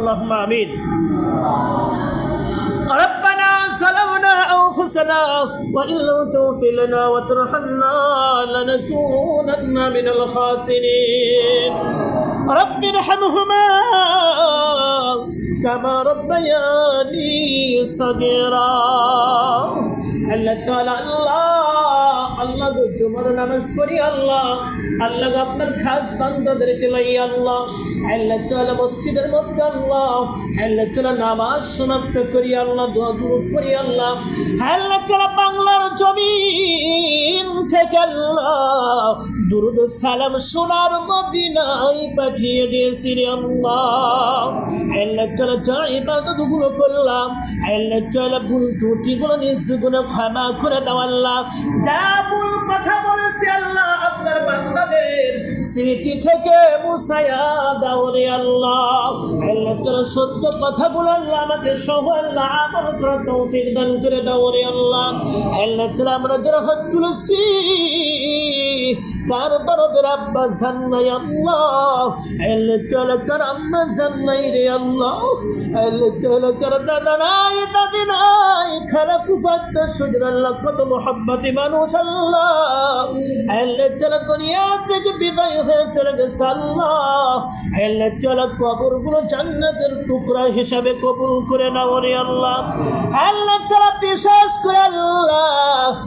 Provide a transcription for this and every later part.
اللهم آمين. ربنا ظلمنا أنفسنا وإن لم تغفر لنا وترحمنا لنكونن من الخاسرين. رب ارحمهما كما ربياني صغيرا. الله تعالى الله আল্লাহ গো, জুমার নামাজ পড়ি আল্লাহ। আল্লাহ আপনার খাস বান্দাদেরকে লাই আল্লাহ। আল্লাহ চলে মসজিদের মধ্যে আল্লাহ। আল্লাহ চলে নামাজ সমাপ্ত করি আল্লাহ, দোয়া দূর করি আল্লাহ। আল্লাহ চলে বাংলার জমিন থেকে আল্লাহ। দুরুদ সালাম সোনার মদিনায় পাঠিয়ে দিয়েছি রে আল্লাহ। আল্লাহ তাআলা যা ইবাদতগুলো করলাম, আল্লাহ তাআলা ভুল ত্রুটিগুলো নিজগুলো ক্ষমা করে দাও আল্লাহ। যা ভুল কথা বলেছি আল্লাহ, আপনার বান্দাদের স্মৃতি থেকে মুসায়া দাও রে আল্লাহ। আল্লাহ তাআলা সত্য কথা বলে আল্লাহ আমাকে আল্লাহ আমল করার তৌফিক দান করে দাও রে আল্লাহ। আল্লাহ তাআলা আমরা যারা হাত তার দরদের আব্বা জান্নাই আল্লাহ। আল্লাহ তাআলা কার আম্মা জান্নাই রে আল্লাহ। আল্লাহ তাআলা কার দাদা নাই, দাদি নাই। খালা ফুফাত সুজর আল্লাহ কত মোহাব্বতি মানুষ আল্লাহ। দুনিয়া থেকে বিদায় হয়ে চলে গেছে আল্লাহ। জান্নাতের টুকরা হিসাবে কবুল করে নাও রে আল্লাহ। বিশ্বাস করে আল্লাহ।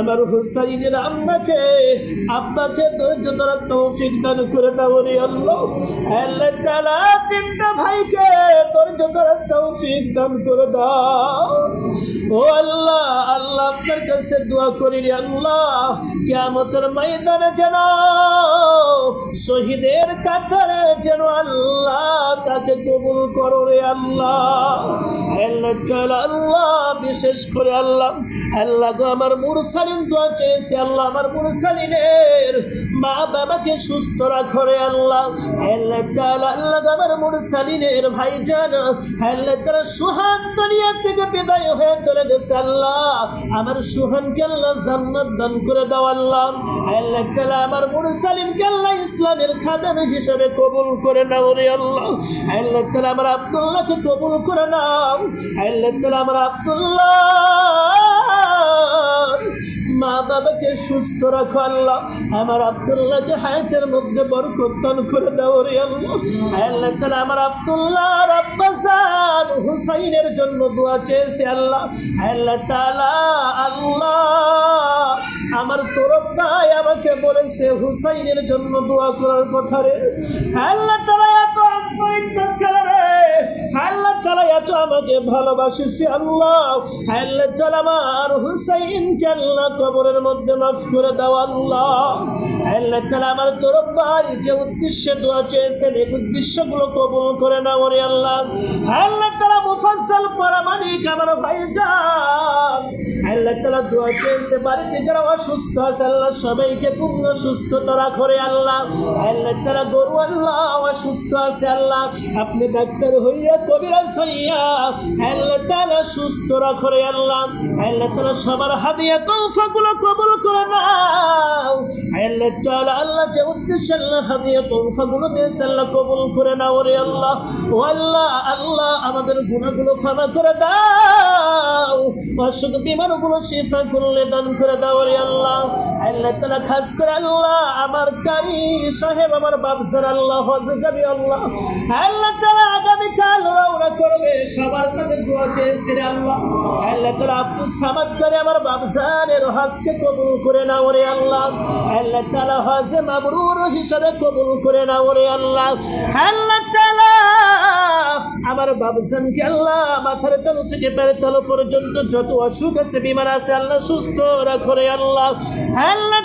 আমার হুসাইনের আম্মাকে আব্বাকে ধৈর্য ধরার তৌফিক দান করে দাও রে আল্লাহ। আল্লাহ তাআলা তিনটা ভাইকে ধৈর্য ধরার তৌফিক দান করে দাও। ও আল্লাহ আল্লাহ আপনার কাছে দোয়া করি রে আল্লাহ। কিয়ামতের ময়দানে যেন শহীদের কাতারে যেন আল্লাহ তাকে কবুল করো রে আল্লাহ। আল্লাহ আল্লাহ বিশেষ করে আল্লাহ। আল্লাহ গো, আমার মুরসালিন দোয়া চেয়েছে আল্লাহ, আমার মুরসালিনের মা বাবাকে সুস্থ রাখো রে আল্লাহ। আল্লাহ চল আল্লাহ গো, আমার মুরসালিনের আল্লাহ তারা সুহান দুনিয়া থেকে বিদায় হয়ে চলে গেছে আল্লাহ। আমার সুহানকে আল্লাহ জান্নাত দান করে দাও আল্লাহ। আল্লাহ তাআলা, আমার মুরসালিনকে আল্লাহ ইসলামের খাদেম হিসেবে কবুল করে নাও রে আল্লাহ। আল্লাহ তাআলা, আমার আব্দুল্লাহকে কবুল করে নাও। আল্লাহ তাআলা, আমার আব্দুল্লাহ বাবাকে সুস্থ রাখো আল্লাহ। আমার আব্দুল্লাহকে হায়াতের মধ্যে করে আল্লাহ। আমার হুসাইনের জন্য দোয়া চেয়েছে আল্লাহ। আল্লাহ আল্লাহ আমার তরফ ভাই আমাকে বলেছে হুসাইনের জন্য দোয়া করার কথা রে। আল্লাহ তাআলা এত আন্তরিক ছেলে রে। আল্লাহ তালা এত আমাকে ভালোবাসিছে আল্লাহ। আল্লাহ তাআলা, আমার হুসাইনকে আল্লাহ কবরের মধ্যে মাফ করে দাও আল্লাহ। আল্লাহ তাআলা, আমার তরফ ভাই যে উদ্দেশ্যে দোয়া চেয়েছেন, এই উদ্দেশ্যগুলো কবুল করে নাও রে আল্লাহ। আল্লাহ তালা মুফাজ্জল পরামানিক আমার ভাইজান আল্লাহ দোয়া চেয়েছে বাড়িতে যারা অসুস্থ আছে, আল্লাহ সবাইকে পূর্ণ সুস্থতা করে আল্লাহ। আল্লাহ তারা গরু আল্লাহ অসুস্থ আছে, আল্লাহ। আপনি ডাক্তার হইয়া কবিরাজ হইয়া আল্লাহ তারা সুস্থ রাখরে আল্লাহ। আল্লাহ তারা সবার তো তৌফাগুলো কবল করে নাও। আল্লাহ আমাদের গুনাহগুলো ক্ষমা করে দাও। অসুখ শিফা করলে দান করে দাও রে আল্লাহ। আল্লাহ খাস করে আল্লাহ, আমার কারি সাহেব, আমার বাপজান আল্লাহ হজে যাবে আল্লাহ। আল্লাহ তাআলা আগামী কাল রওনা করবে, সবার কাছে দোয়া চেয়েছি রে আল্লাহ। আল্লাহ তাআলা আব্দুল সামাদ করে আমার বাপজানের হজকে কবুল করে নাও রে আল্লাহ। আল্লাহ তাআলা হজে মাবরুর হিসাবে কবুল করে নাও রে আল্লাহ। আল্লাহ তাআলা আমার বাবুজানকে আল্লাহ মাথার তল থেকে পেরে তল পর্যন্ত যত অসুখ আছে, বিমার আছে, আল্লাহ সুস্থ রাখো রে আল্লাহ। আল্লাহ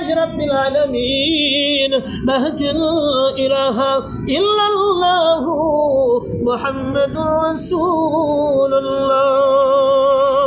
رب العالمين. مهد اله إلا الله محمد رسول الله.